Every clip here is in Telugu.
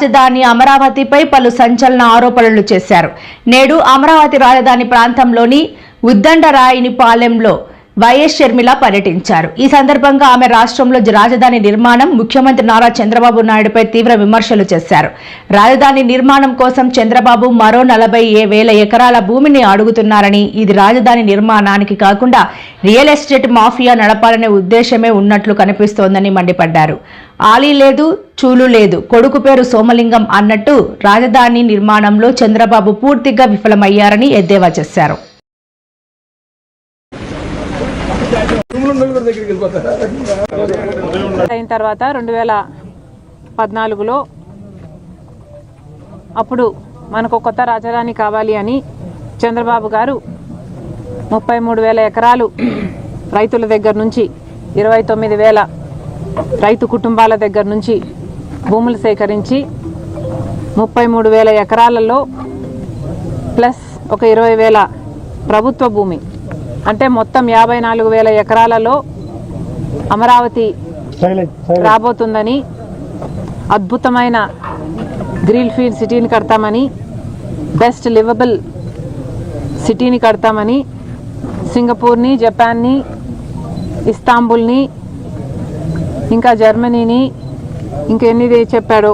రాజధాని అమరావతిపై పలు సంచలన ఆరోపణలు చేశారు. నేడు అమరావతి రాజధాని ప్రాంతంలోని ఉద్దండరాయిని పాలెంలో వైఎస్ షర్మిల పర్యటించారు. ఈ సందర్భంగా ఆమె రాష్ట్రంలో రాజధాని నిర్మాణం ముఖ్యమంత్రి నారా చంద్రబాబు నాయుడుపై తీవ్ర విమర్శలు చేశారు. రాజధాని నిర్మాణం కోసం చంద్రబాబు మరో నలభై వేల ఎకరాల భూమిని అడుగుతున్నారని ఇది రాజధాని నిర్మాణానికి కాకుండా రియల్ ఎస్టేట్ మాఫియా నడపాలనే ఉద్దేశమే ఉన్నట్లు కనిపిస్తోందని మండిపడ్డారు. ఆలీ లేదు చూలు లేదు కొడుకు పేరు సోమలింగం అన్నట్టు రాజధాని నిర్మాణంలో చంద్రబాబు పూర్తిగా విఫలమయ్యారని ఎద్దేవా చేశారు. అయిన తర్వాత రెండు వేల పద్నాలుగులో అప్పుడు మనకు కొత్త రాజధాని కావాలి అని చంద్రబాబు గారు ముప్పై మూడు వేల ఎకరాలు రైతుల దగ్గర నుంచి ఇరవై తొమ్మిది వేల రైతు కుటుంబాల దగ్గర నుంచి భూములు సేకరించి ముప్పై మూడు వేల ఎకరాలలో ప్లస్ ఒక ఇరవై వేల ప్రభుత్వ భూమి అంటే మొత్తం యాభై నాలుగు వేల ఎకరాలలో అమరావతి రాబోతుందని అద్భుతమైన గ్రీన్ ఫీల్డ్ సిటీని కడతామని బెస్ట్ లివబుల్ సిటీని కడతామని సింగపూర్ని జపాన్ని ఇస్తాంబుల్ని ఇంకా జర్మనీని ఇంకెన్ని చెప్పాడో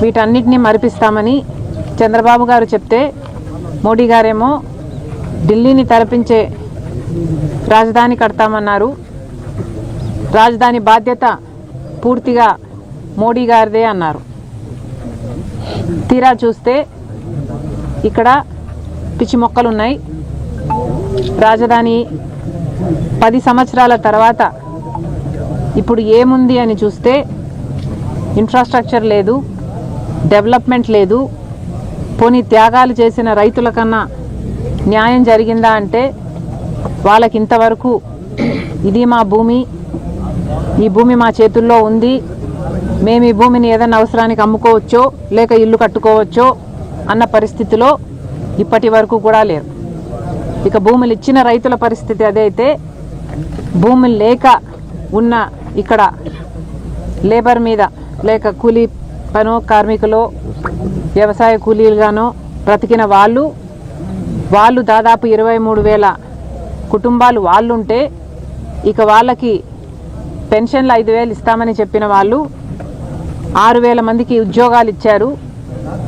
వీటన్నిటిని మరిపిస్తామని చంద్రబాబు గారు చెప్తే మోడీ గారేమో ఢిల్లీని తలపించే రాజధాని కడతామన్నారు. రాజధాని బాధ్యత పూర్తిగా మోడీ గారిదే అన్నారు. తీరా చూస్తే ఇక్కడ పిచ్చి మొక్కలు ఉన్నాయి రాజధాని పది సంవత్సరాల తర్వాత ఇప్పుడు ఏముంది అని చూస్తే ఇన్ఫ్రాస్ట్రక్చర్ లేదు డెవలప్మెంట్ లేదు పోనీ త్యాగాలు చేసిన రైతుల కన్నా న్యాయం జరిగిందా అంటే వాళ్ళకి ఇంతవరకు ఇది మా భూమి ఈ భూమి మా చేతుల్లో ఉంది. మేము ఈ భూమిని ఏదైనా అవసరానికి అమ్ముకోవచ్చో లేక ఇల్లు కట్టుకోవచ్చో అన్న పరిస్థితిలో ఇప్పటి వరకు కూడా లేరు. ఇక భూములు ఇచ్చిన రైతుల పరిస్థితి అదైతే భూములు లేక ఉన్న ఇక్కడ లేబర్ మీద లేక కూలీ పనో కార్మికులో వ్యవసాయ కూలీలుగానో బ్రతికిన వాళ్ళు వాళ్ళు దాదాపు ఇరవై మూడు వేల కుటుంబాలు వాళ్ళుంటే ఇక వాళ్ళకి పెన్షన్లు ఐదు వేలు ఇస్తామని చెప్పిన వాళ్ళు ఆరు వేల మందికి ఉద్యోగాలు ఇచ్చారు.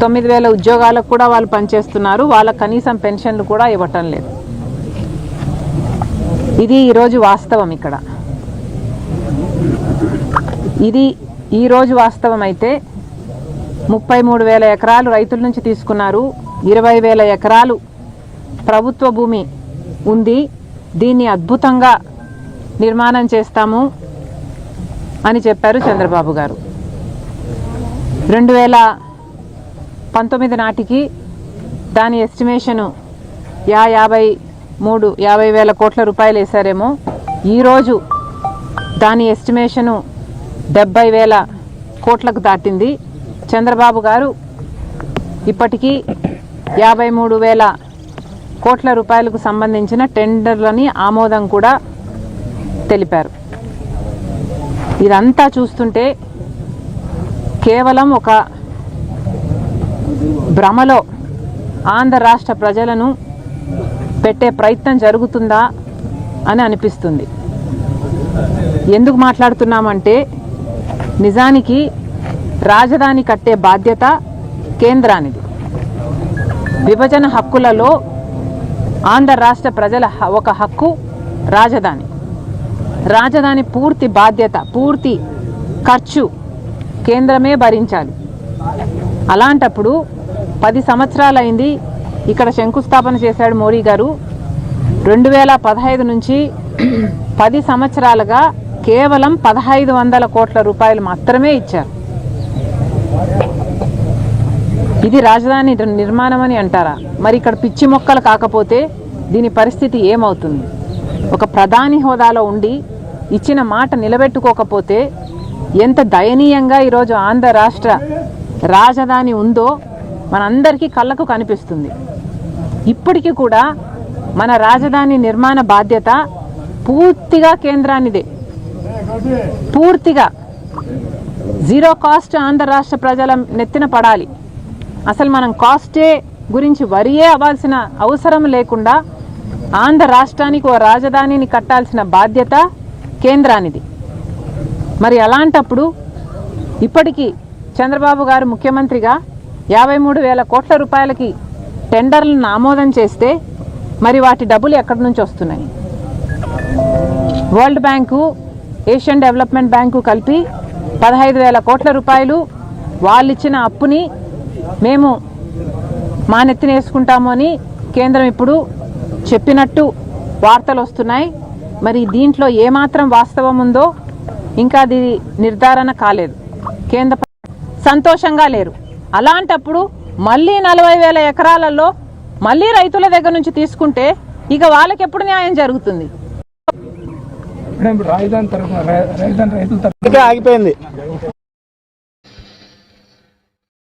తొమ్మిది వేల ఉద్యోగాలకు కూడా వాళ్ళు పనిచేస్తున్నారు. వాళ్ళ కనీసం పెన్షన్లు కూడా ఇవ్వటం లేదు. ఇది ఈరోజు వాస్తవం ఇక్కడ. ఇది ఈరోజు వాస్తవం అయితే ముప్పై మూడు వేల ఎకరాలు రైతుల నుంచి తీసుకున్నారు. ఇరవై వేల ఎకరాలు ప్రభుత్వ భూమి ఉంది. దీన్ని అద్భుతంగా నిర్మాణం చేస్తాము అని చెప్పారు చంద్రబాబు గారు. రెండు వేల పంతొమ్మిది నాటికి దాని ఎస్టిమేషను యా యాభై మూడు యాభై వేల కోట్ల రూపాయలు వేశారేమో. ఈరోజు దాని ఎస్టిమేషను డెబ్బై వేల కోట్లకు దాటింది. చంద్రబాబు గారు ఇప్పటికీ యాభై మూడు వేల కోట్ల రూపాయలకు సంబంధించిన టెండర్లని ఆమోదం కూడా తెలిపారు. ఇదంతా చూస్తుంటే కేవలం ఒక భ్రమలో ఆంధ్ర రాష్ట్ర ప్రజలను పెట్టే ప్రయత్నం జరుగుతుందా అని అనిపిస్తుంది. ఎందుకు మాట్లాడుతున్నామంటే నిజానికి రాజధాని కట్టే బాధ్యత కేంద్రానిది. విభజన హక్కులలో ఆంధ్ర రాష్ట్ర ప్రజల ఒక హక్కు రాజధాని. రాజధాని పూర్తి బాధ్యత పూర్తి ఖర్చు కేంద్రమే భరించాలి. అలాంటప్పుడు పది సంవత్సరాలైంది ఇక్కడ శంకుస్థాపన చేశాడు మోడీ గారు. రెండు వేల పదహైదు నుంచి పది సంవత్సరాలుగా కేవలం పదహైదు వందల కోట్ల రూపాయలు మాత్రమే ఇచ్చారు. ఇది రాజధాని నిర్మాణం అని అంటారా? మరి ఇక్కడ పిచ్చి మొక్కలు కాకపోతే దీని పరిస్థితి ఏమవుతుంది? ఒక ప్రధాని హోదాలో ఉండి ఇచ్చిన మాట నిలబెట్టుకోకపోతే ఎంత దయనీయంగా ఈరోజు ఆంధ్ర రాష్ట్ర రాజధాని ఉందో మనందరికీ కళ్ళకు కనిపిస్తుంది. ఇప్పటికీ కూడా మన రాజధాని నిర్మాణ బాధ్యత పూర్తిగా కేంద్రానిదే. పూర్తిగా. జీరో కాస్ట్ ఆంధ్ర రాష్ట్ర ప్రజల నెత్తిన పడాలి. అసలు మనం కాస్టే గురించి వరియే అవ్వాల్సిన అవసరం లేకుండా ఆంధ్ర రాష్ట్రానికి ఓ రాజధానిని కట్టాల్సిన బాధ్యత కేంద్రానిది. మరి అలాంటప్పుడు ఇప్పటికీ చంద్రబాబు గారు ముఖ్యమంత్రిగా యాభై మూడు వేల కోట్ల రూపాయలకి టెండర్లను ఆమోదం చేస్తే మరి వాటి డబ్బులు ఎక్కడి నుంచి వస్తున్నాయి? World bank Asian development bank కలిపి పదహైదు వేల కోట్ల రూపాయలు వాళ్ళిచ్చిన అప్పుని మేము మా నెత్తిన వేసుకుంటాము అని కేంద్రం ఇప్పుడు చెప్పినట్టు వార్తలు వస్తున్నాయి. మరి దీంట్లో ఏమాత్రం వాస్తవం ఉందో ఇంకా అది నిర్ధారణ కాలేదు. కేంద్ర సంతోషంగా లేరు. అలాంటప్పుడు మళ్ళీ నలభై వేల ఎకరాలలో మళ్ళీ రైతుల దగ్గర నుంచి తీసుకుంటే ఇక వాళ్ళకి ఎప్పుడు న్యాయం జరుగుతుంది? మేడం ఇప్పుడు రాజధాని తరఫున రై- రాజధాని రైతుల తరఫున ఇప్పటికే ఆగిపోయింది